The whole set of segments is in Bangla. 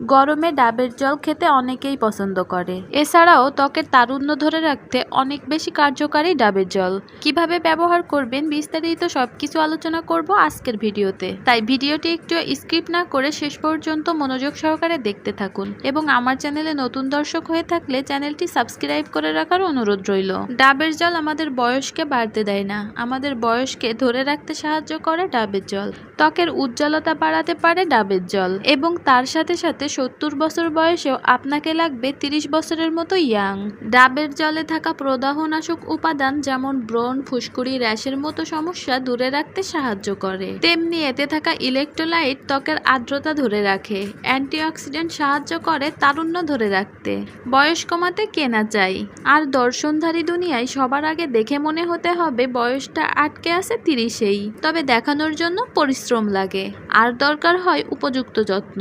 গরমে ডাবের জল খেতে অনেকেই পছন্দ করে। এছাড়াও ত্বকের তারুণ্য ধরে রাখতে অনেক বেশি কার্যকারী ডাবের জল। কীভাবে ব্যবহার করবেন বিস্তারিত সবকিছু আলোচনা করব আজকের ভিডিওতে। তাই ভিডিওটি একটু স্কিপ না করে শেষ পর্যন্ত মনোযোগ সহকারে দেখতে থাকুন এবং আমার চ্যানেলে নতুন দর্শক হয়ে থাকলে চ্যানেলটি সাবস্ক্রাইব করে রাখার অনুরোধ রইল। ডাবের জল আমাদের বয়সকে বাড়তে দেয় না। আমাদের বয়সকে ধরে রাখতে সাহায্য করে ডাবের জল। ত্বকের উজ্জ্বলতা বাড়াতে পারে ডাবের জল এবং তার সাথে সাথে সত্তর বছর বয়সেও আপনাকে লাগবে তিরিশ বছরের মতো ইয়াং। ডাবের জলে থাকা প্রদাহনাশক উপাদান যেমন ব্রণ, ফুসকুড়ি, র্যাশের মতো সমস্যা দূরে রাখতে সাহায্য করে। তেমনি এতে থাকা ইলেকট্রোলাইট ত্বকের আর্দ্রতা ধরে রাখে। অ্যান্টিঅক্সিডেন্ট সাহায্য করে তারুণ্য ধরে রাখতে। বয়স কমাতে কেনা চাই আর দর্শনধারী দুনিয়ায় সবার আগে দেখে মনে হতে হবে বয়সটা আটকে আছে তিরিশেই। তবে দেখানোর জন্য পরিশ্রম লাগে। আর দরকার হয় উপযুক্ত যত্ন।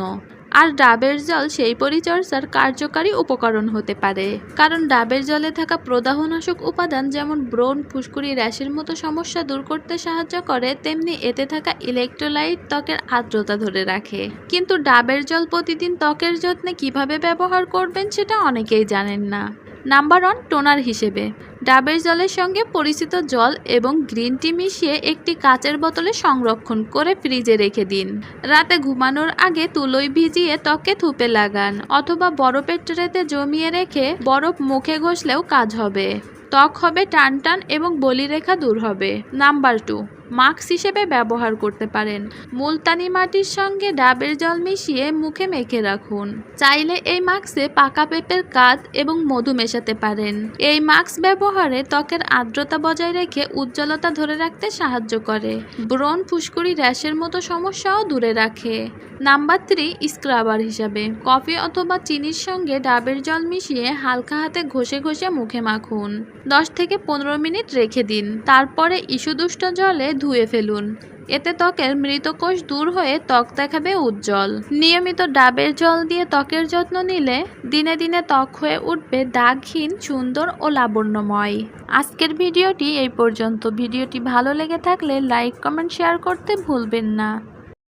আর ডাবের জল সেই পরিচর্যার কার্যকারী উপকরণ হতে পারে। কারণ ডাবের জলে থাকা প্রদাহনাশক উপাদান যেমন ব্রণ, ফুসকুড়ি, র্যাশের মতো সমস্যা দূর করতে সাহায্য করে, তেমনি এতে থাকা ইলেকট্রোলাইট ত্বকের আর্দ্রতা ধরে রাখে। কিন্তু ডাবের জল প্রতিদিন ত্বকের যত্নে কীভাবে ব্যবহার করবেন সেটা অনেকেই জানেন না। নাম্বার ওয়ান টোনার হিসেবে। ডাবের জলের সঙ্গে পরিচিত জল এবং গ্রিন টি মিশিয়ে একটি কাচের বোতলে সংরক্ষণ করে ফ্রিজে রেখে দিন। রাতে ঘুমানোর আগে তুলোয় ভিজিয়ে ত্বকে থুপে লাগান অথবা বরফের ট্রেতে জমিয়ে রেখে বরফ মুখে ঘষলেও কাজ হবে। ত্বক হবে টান টান এবং বলিরেখা দূর হবে। নাম্বার টু মাস্ক হিসেবে ব্যবহার করতে পারেন। মুলতানি মাটির সঙ্গে ডাবের জল মিশিয়ে মুখে মেখে রাখুন। চাইলে এই মাস্কে পাকা পেঁপের কাজ এবং মধু মেশাতে পারেন। এই মাস্ক ব্যবহারে ত্বকের আর্দ্রতা বজায় রেখে উজ্জ্বলতা ধরে রাখতে সাহায্য করে। ব্রণ ফুসকুড়ি র্যাশের মতো সমস্যাও দূরে রাখে। নাম্বার থ্রি, স্ক্রাবার হিসাবে। কফি অথবা চিনির সঙ্গে ডাবের জল মিশিয়ে হালকা হাতে ঘষে ঘষে মুখে মাখুন। দশ থেকে পনেরো মিনিট রেখে দিন। তারপরে ইস্যুদুষ্ট জলে ধুয়ে ফেলুন। এতে ত্বকের মৃত কোষ দূর হয়ে ত্বক দেখাবে উজ্জ্বল। নিয়মিত ডাবের জল দিয়ে ত্বকের যত্ন নিলে দিনে দিনে ত্বক হয়ে উঠবে দাগহীন, সুন্দর ও লাবণ্যময়। আজকের ভিডিওটি এই পর্যন্ত। ভিডিওটি ভালো লেগে থাকলে লাইক, কমেন্ট, শেয়ার করতে ভুলবেন না।